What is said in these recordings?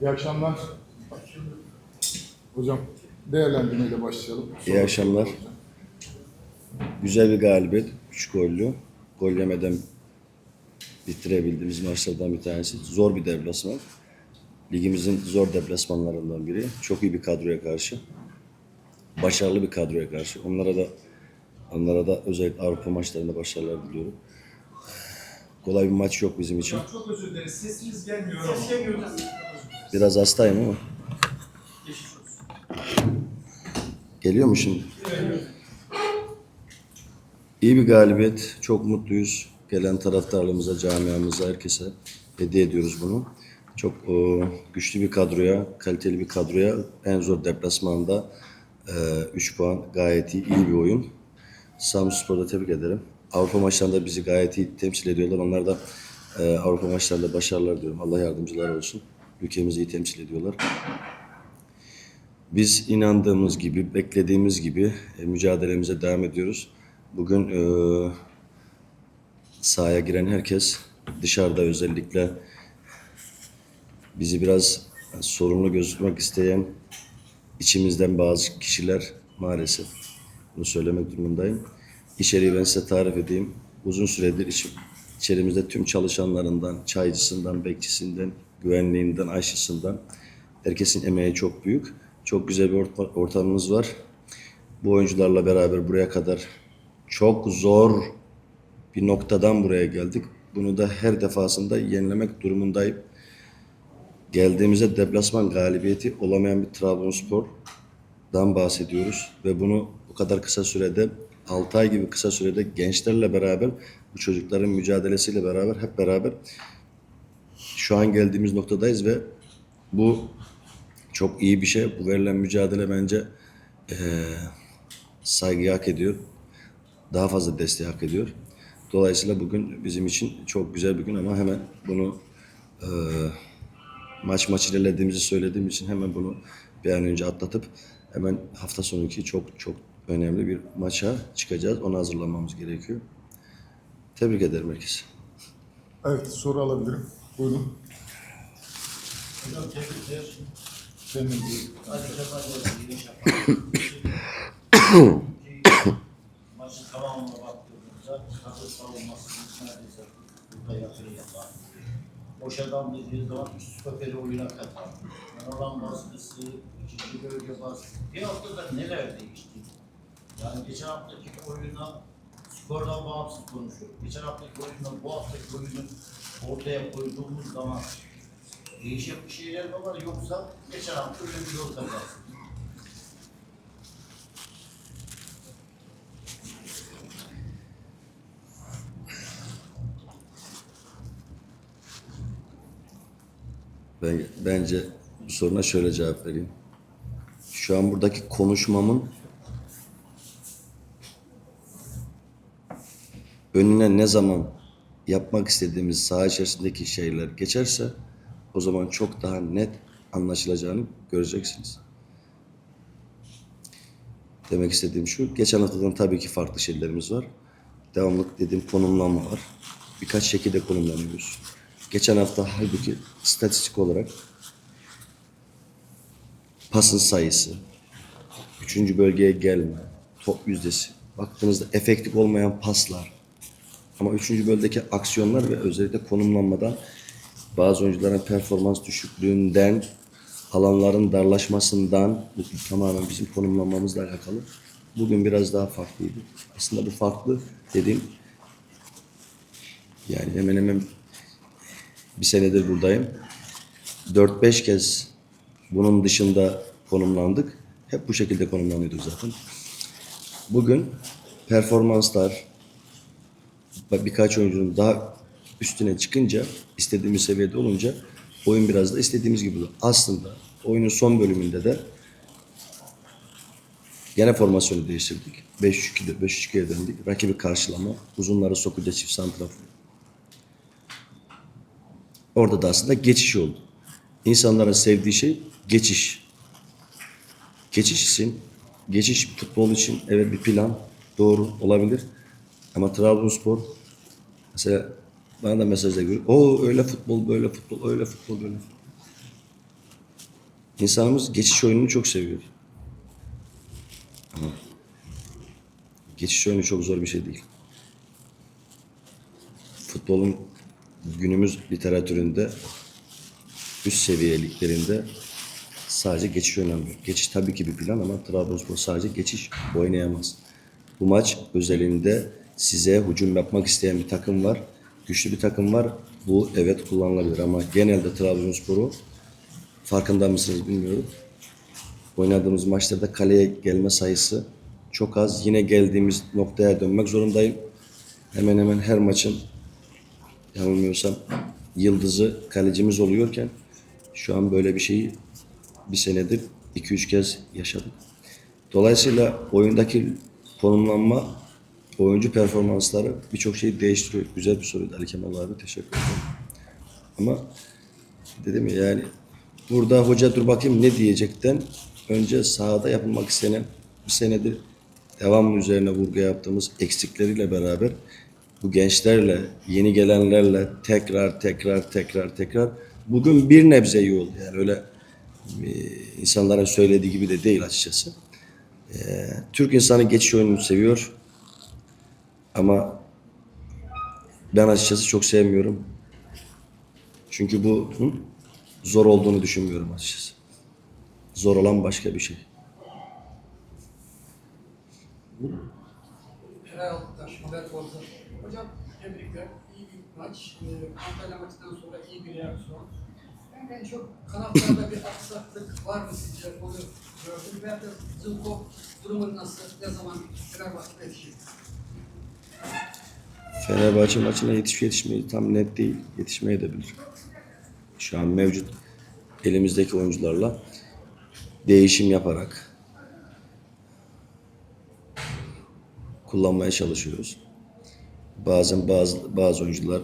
İyi akşamlar. Hocam değerlendirmeyle başlayalım. İyi akşamlar. Güzel bir galibiyet. 3 gollü. Gol yemeden bitirebildiğimiz maçlardan bir tanesi. Zor bir deplasman. Ligimizin zor deplasmanlarından biri. Çok iyi bir kadroya karşı. Başarılı bir kadroya karşı. Onlara da onlara da özellikle Avrupa maçlarında başarılar diliyorum. Kolay bir maç yok bizim için. Çok özür dileriz. Sesiniz gelmiyor. Ses gelmiyor. Biraz hastayım ama. Geliyor mu şimdi? İyi bir galibiyet. Çok mutluyuz. Gelen taraftarlarımıza, camiamıza, herkese hediye ediyoruz bunu. Çok e, güçlü bir kadroya, kaliteli bir kadroya en zor deplasmanda 3 puan gayet iyi, iyi bir oyun. Samsunspor'da tebrik ederim. Avrupa maçlarında bizi gayet iyi temsil ediyorlar. Onlar da e, Avrupa maçlarında başarılar diyorum. Allah yardımcılar olsun. Ülkemizi iyi temsil ediyorlar. Biz inandığımız gibi, beklediğimiz gibi e, mücadelemize devam ediyoruz. Bugün e, sahaya giren herkes dışarıda özellikle bizi biraz sorumlu gözükmek isteyen içimizden bazı kişiler maalesef bunu söylemek durumundayım. İçeriği ben size tarif edeyim. Uzun süredir iç, içerimizde tüm çalışanlarından, çaycısından, bekçisinden, güvenliğinden, aşçısından herkesin emeği çok büyük. Çok güzel bir orta- ortamımız var. Bu oyuncularla beraber buraya kadar çok zor bir noktadan buraya geldik. Bunu da her defasında yenilemek durumundayım. Geldiğimizde deplasman galibiyeti olamayan bir Trabzonspor'dan bahsediyoruz. Ve bunu bu kadar kısa sürede 6 ay gibi kısa sürede gençlerle beraber bu çocukların mücadelesiyle beraber hep beraber şu an geldiğimiz noktadayız ve bu çok iyi bir şey. Bu verilen mücadele bence eee saygı hak ediyor. Daha fazla desteği hak ediyor. Dolayısıyla bugün bizim için çok güzel bir gün ama hemen bunu eee, maç maç ilerlediğimizi söylediğim için hemen bunu bir an önce atlatıp hemen hafta sonraki çok çok önemli bir maça çıkacağız. Ona hazırlanmamız gerekiyor. Tebrik ederim herkese. Evet soru alabilirim. Buyurun. Hocam tebrikler. Senin bir Hadi yapalım. Maçın tamamına baktığımızda kadro savunmasının neredeyse burada yatırı yapan. Boş adam dediği zaman üst stoperi oyuna katan. Olan baskısı, ikinci bölge baskısı. Bir haftada neler değişti? Yani geçen haftaki oyuna skordan bağımsız konuşuyorum. Geçen haftaki oyunla bu haftaki oyunu ortaya koyduğumuz zaman değişik bir şeyler mi var yoksa geçen hafta öyle bir yol kazası. Ben, bence bu soruna şöyle cevap vereyim. Şu an buradaki konuşmamın önüne ne zaman yapmak istediğimiz saha içerisindeki şeyler geçerse o zaman çok daha net anlaşılacağını göreceksiniz. Demek istediğim şu, geçen haftadan tabii ki farklı şeylerimiz var. Devamlık dediğim konumlanma var. Birkaç şekilde konumlanıyoruz. Geçen hafta halbuki statistik olarak pasın sayısı, üçüncü bölgeye gelme, top yüzdesi, baktığınızda efektif olmayan paslar, ama üçüncü bölgedeki aksiyonlar ve özellikle konumlanmadan bazı oyuncuların performans düşüklüğünden, alanların darlaşmasından bu tamamen bizim konumlanmamızla alakalı. Bugün biraz daha farklıydı. Aslında bu farklı dediğim yani hemen hemen bir senedir buradayım. 4-5 kez bunun dışında konumlandık. Hep bu şekilde konumlanıyorduk zaten. Bugün performanslar, birkaç oyuncunun daha üstüne çıkınca, istediğimiz seviyede olunca oyun biraz da istediğimiz gibi oluyor. Aslında oyunun son bölümünde de gene formasyonu değiştirdik. 5-3-2'de 5-3-2'ye döndük. Rakibi karşılama, uzunları sokuca çift santrafor. Orada da aslında geçiş oldu. İnsanların sevdiği şey geçiş. Geçiş için, geçiş futbol için evet bir plan doğru olabilir. Ama Trabzonspor mesela bana da mesajda görüyor. O öyle futbol, böyle futbol, öyle futbol, böyle futbol. İnsanımız geçiş oyununu çok seviyor. Ama geçiş oyunu çok zor bir şey değil. Futbolun günümüz literatüründe üst seviye liglerinde sadece geçiş oynanmıyor. Geçiş tabii ki bir plan ama Trabzonspor sadece geçiş oynayamaz. Bu maç özelinde size hücum yapmak isteyen bir takım var. Güçlü bir takım var. Bu evet kullanılabilir ama genelde Trabzonspor'u farkında mısınız bilmiyorum. Oynadığımız maçlarda kaleye gelme sayısı çok az. Yine geldiğimiz noktaya dönmek zorundayım. Hemen hemen her maçın yanılmıyorsam yıldızı kalecimiz oluyorken şu an böyle bir şeyi bir senedir 2-3 kez yaşadık. Dolayısıyla oyundaki konumlanma, oyuncu performansları birçok şeyi değiştiriyor. Güzel bir soruydu Ali Kemal abi. Teşekkür ederim. Ama dedim ya yani burada hoca dur bakayım ne diyecekten önce sahada yapılmak istenen bir senedir devamlı üzerine vurgu yaptığımız eksikleriyle beraber bu gençlerle, yeni gelenlerle tekrar tekrar tekrar tekrar bugün bir nebze iyi oldu. Yani öyle e, insanların söylediği gibi de değil açıkçası. E, Türk insanı geçiş oyununu seviyor. Ama ben açıkçası çok sevmiyorum. Çünkü bu zor olduğunu düşünmüyorum açıkçası. Zor olan başka bir şey. Hocam tebrikler. İyi bir maç. Ee, Antalya maçından sonra iyi bir reaksiyon. Ben en çok kanatlarda bir aksaklık var mı sizce? Onu gördüm. Veya da Zılko durumu nasıl? Ne zaman Fenerbahçe'de yetişir? Fenerbahçe maçına yetişip yetişmeyi tam net değil. Yetişmeye de bilir. Şu an mevcut elimizdeki oyuncularla değişim yaparak kullanmaya çalışıyoruz. Bazen bazı bazı oyuncular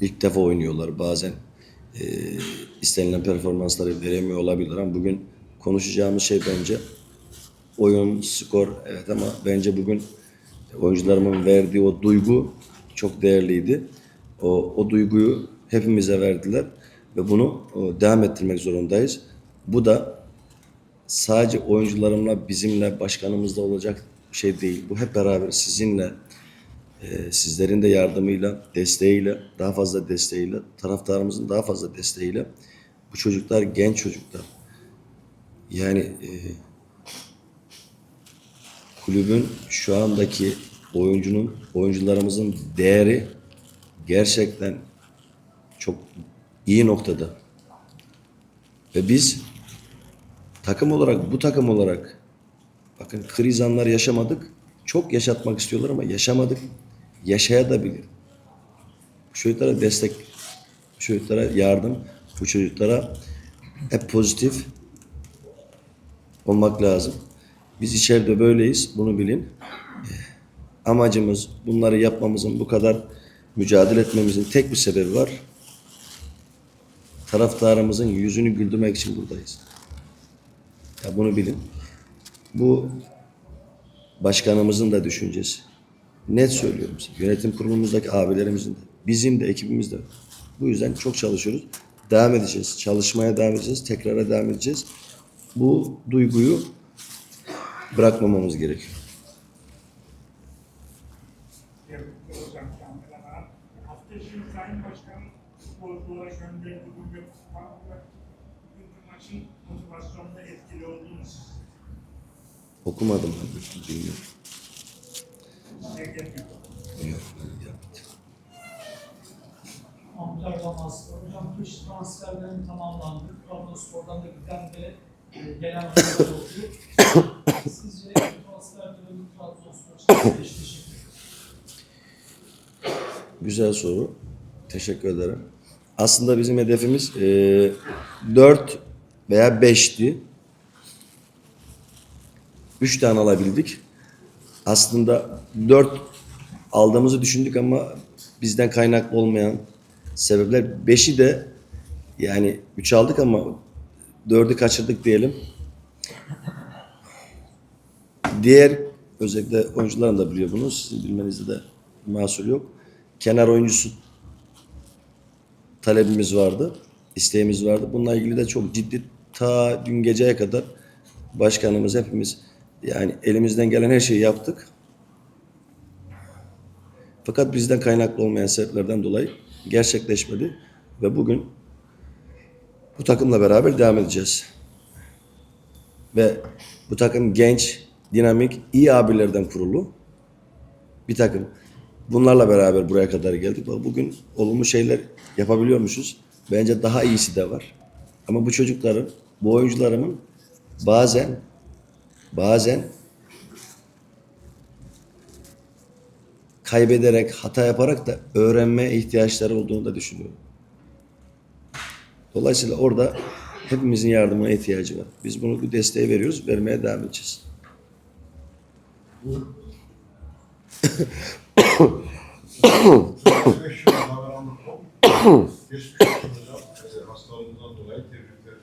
ilk defa oynuyorlar. Bazen e, istenilen performansları veremiyor olabilir ama bugün konuşacağımız şey bence oyun, skor evet ama bence bugün oyuncularımın verdiği o duygu çok değerliydi. O, o duyguyu hepimize verdiler ve bunu o, devam ettirmek zorundayız. Bu da sadece oyuncularımla, bizimle, başkanımızla olacak bir şey değil. Bu hep beraber sizinle, e, sizlerin de yardımıyla, desteğiyle, daha fazla desteğiyle, taraftarımızın daha fazla desteğiyle bu çocuklar genç çocuklar. Yani e, kulübün şu andaki oyuncunun, oyuncularımızın değeri gerçekten çok iyi noktada. Ve biz takım olarak, bu takım olarak bakın kriz anlar yaşamadık. Çok yaşatmak istiyorlar ama yaşamadık. Yaşayabilir. Bu çocuklara destek, bu çocuklara yardım, bu çocuklara hep pozitif olmak lazım. Biz içeride böyleyiz, bunu bilin. Amacımız bunları yapmamızın bu kadar mücadele etmemizin tek bir sebebi var. Taraftarımızın yüzünü güldürmek için buradayız. Ya bunu bilin. Bu başkanımızın da düşüncesi. Net söylüyorum size. Yönetim kurulumuzdaki abilerimizin de, bizim de, ekibimiz de. Bu yüzden çok çalışıyoruz. Devam edeceğiz. Çalışmaya devam edeceğiz. Tekrara devam edeceğiz. Bu duyguyu bırakmamamız gerekiyor. Okumadım ben. Bilmiyorum. Yok. Amcardan aslında. Hocam kış transferlerin tamamlandı. Trabzonspor'dan da giden ve e, gelen oyuncular oldu. Sizce transfer dönemi Trabzonspor için? Güzel soru. Teşekkür ederim. Aslında bizim hedefimiz e, 4 veya 5'ti. 3 tane alabildik. Aslında 4 aldığımızı düşündük ama bizden kaynaklı olmayan sebepler 5'i de yani 3 aldık ama 4'ü kaçırdık diyelim. Diğer özellikle oyuncuların da biliyor bunu. Sizin bilmenizde de mahsur yok. Kenar oyuncusu talebimiz vardı. isteğimiz vardı. Bununla ilgili de çok ciddi ta dün geceye kadar başkanımız hepimiz yani elimizden gelen her şeyi yaptık. Fakat bizden kaynaklı olmayan sebeplerden dolayı gerçekleşmedi ve bugün bu takımla beraber devam edeceğiz. Ve bu takım genç, dinamik, iyi abilerden kurulu bir takım. Bunlarla beraber buraya kadar geldik. Bugün olumlu şeyler yapabiliyormuşuz. Bence daha iyisi de var. Ama bu çocukların, bu oyuncularımın bazen bazen kaybederek, hata yaparak da öğrenmeye ihtiyaçları olduğunu da düşünüyorum. Dolayısıyla orada hepimizin yardımına ihtiyacı var. Biz bunu bu desteği veriyoruz, vermeye devam edeceğiz. Ee, hastalığından dolayı, tebrikler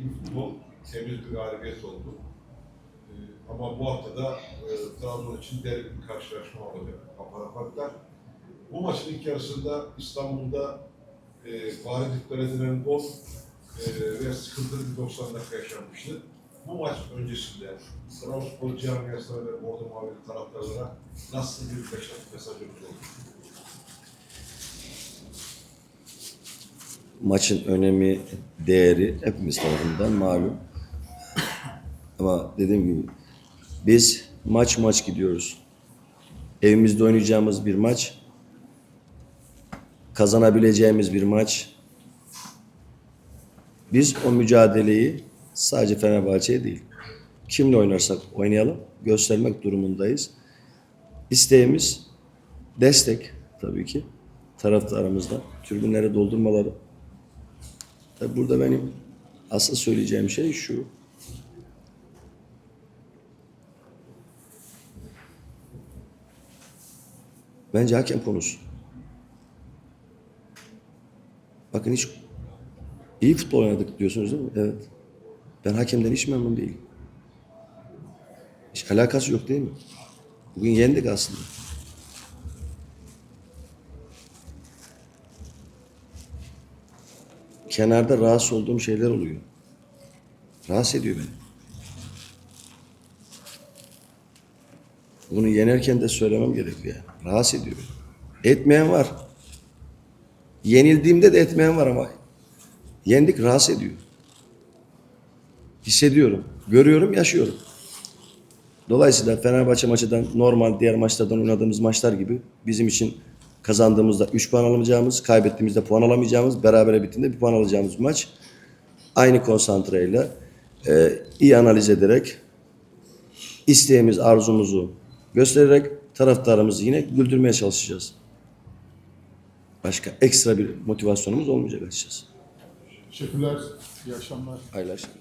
iyi bir futbol, temiz bir galibiyet oldu. Ee, ama bu hafta da e, Trabzon için derin bir karşılaşma olacak. Aparafatlar. Bu maçın ilk yarısında İstanbul'da e, dikkat edilen gol e, ve sıkıntılı bir 90 dakika yaşanmıştı. Bu maç öncesinde Trabzonspor camiasına ve Bordo Mavili taraftarlara nasıl bir mesaj, oldu? Maçın önemi, değeri hepimiz tarafından malum. Ama dediğim gibi biz maç maç gidiyoruz. Evimizde oynayacağımız bir maç, kazanabileceğimiz bir maç. Biz o mücadeleyi sadece Fenerbahçe'ye değil, kimle oynarsak oynayalım, göstermek durumundayız. İsteğimiz destek tabii ki taraftarımızdan. Tribünleri doldurmaları. Tabii burada benim asıl söyleyeceğim şey şu. Bence hakem konusu. Bakın hiç iyi futbol oynadık diyorsunuz değil mi? Evet. Ben hakemden hiç memnun değilim. Hiç alakası yok değil mi? Bugün yendik aslında. Kenarda rahatsız olduğum şeyler oluyor. Rahatsız ediyor beni. Bunu yenerken de söylemem gerekiyor yani. Rahatsız ediyor beni. Etmeyen var. Yenildiğimde de etmeyen var ama yendik rahatsız ediyor. Hissediyorum, görüyorum, yaşıyorum. Dolayısıyla Fenerbahçe maçından normal diğer maçlardan oynadığımız maçlar gibi bizim için kazandığımızda 3 puan alamayacağımız, kaybettiğimizde puan alamayacağımız, berabere bittiğinde bir puan alacağımız maç. Aynı konsantreyle e, iyi analiz ederek isteğimiz, arzumuzu göstererek taraftarımızı yine güldürmeye çalışacağız. Başka ekstra bir motivasyonumuz olmayacak açıkçası. Teşekkürler. İyi akşamlar. Hayırlı akşamlar.